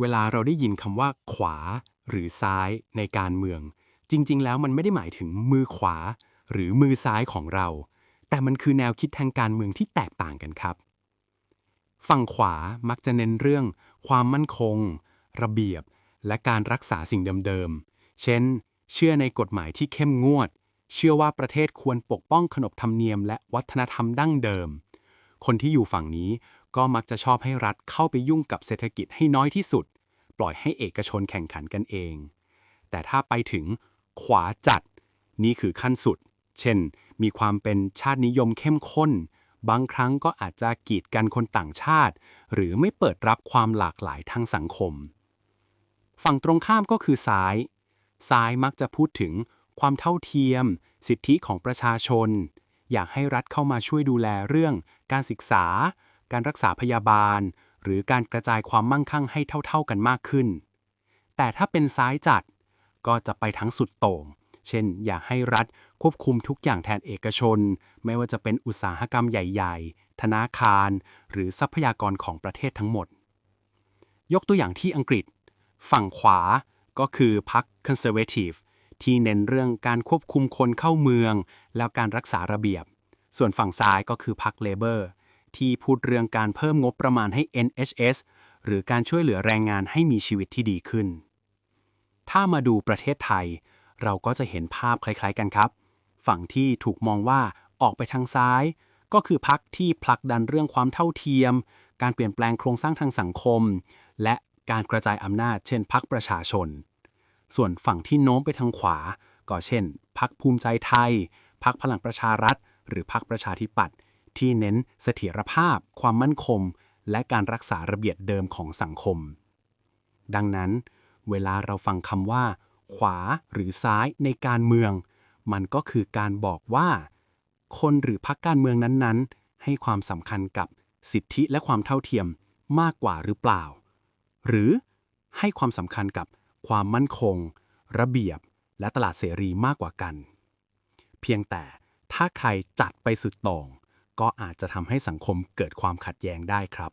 เวลาเราได้ยินคำว่าขวา หรือซ้ายในการเมือง จริง ๆ แล้วมันไม่ได้หมายถึงมือขวา หรือมือซ้ายของเรา แต่มันคือแนวคิดทางการเมืองที่แตกต่างกันครับ ฝั่งขวามักจะเน้นเรื่อง ความมั่นคง ระเบียบ และการรักษาสิ่งเดิมๆ เช่น เชื่อในกฎหมายที่เข้มงวด เชื่อว่าประเทศควรปกป้องขนบธรรมเนียม และวัฒนธรรมดั้งเดิม คนที่อยู่ฝั่งนี้ ก็มักจะชอบให้รัฐเข้าไปยุ่งกับเศรษฐกิจให้น้อยที่สุด ปล่อยให้เอกชนแข่งขันกันเอง แต่ถ้าไปถึงขวาจัด นี่คือขั้นสุด เช่น มีความเป็นชาตินิยมเข้มข้น บางครั้งก็อาจจะกีดกันคนต่างชาติ หรือไม่เปิดรับความหลากหลายทางสังคม ฝั่งตรงข้ามก็คือซ้าย ซ้ายมักจะพูดถึงความเท่าเทียม สิทธิของประชาชน อยากให้รัฐเข้ามาช่วยดูแลเรื่อง การศึกษา การรักษาพยาบาล หรือการกระจายความมั่งคั่งให้เท่า ๆกันมากขึ้น แต่ถ้าเป็นซ้ายจัดก็จะไปทั้งสุดโต่ง เช่น อยากให้รัฐควบคุมทุกอย่างแทนเอกชน ไม่ว่าจะเป็นอุตสาหกรรมใหญ่ๆ ธนาคาร หรือทรัพยากรของประเทศทั้งหมด ยกตัวอย่างที่อังกฤษ ฝั่งขวาก็คือพรรค Conservative ที่เน้นเรื่องการควบคุมคนเข้าเมือง แล้วการรักษาระเบียบ ส่วนฝั่งซ้ายก็คือพรรค Labor ที่พูดเรื่องการเพิ่มงบประมาณให้ NHS หรือการช่วยเหลือแรงงานให้มีชีวิตที่ดีขึ้น ถ้ามาดูประเทศไทย เราก็จะเห็นภาพคล้ายๆกันครับ ฝั่งที่ถูกมองว่าออกไปทางซ้าย ก็คือพรรคที่ผลักดันเรื่องความเท่าเทียม การเปลี่ยนแปลงโครงสร้างทางสังคม และการกระจายอำนาจ เช่นพรรคประชาชน ส่วนฝั่งที่โน้มไปทางขวา ก็เช่นพรรคภูมิใจไทยพรรคพลังประชารัฐ หรือพรรคประชาธิปัตย์ ที่เน้นเสถียรภาพ ความมั่นคง และการรักษาระเบียบเดิมของสังคม ดังนั้น เวลาเราฟังคำว่า ขวาหรือซ้ายในการเมือง มันก็คือการบอกว่า คนหรือพรรคการเมืองนั้นๆ ให้ความสำคัญกับสิทธิและความเท่าเทียมมากกว่าหรือเปล่า หรือให้ความสำคัญกับความมั่นคง ระเบียบ และตลาดเสรีมากกว่ากัน เพียงแต่ถ้าใครจัดไปสุดต่ง ก็อาจจะทำให้สังคมเกิดความขัดแย้งได้ครับ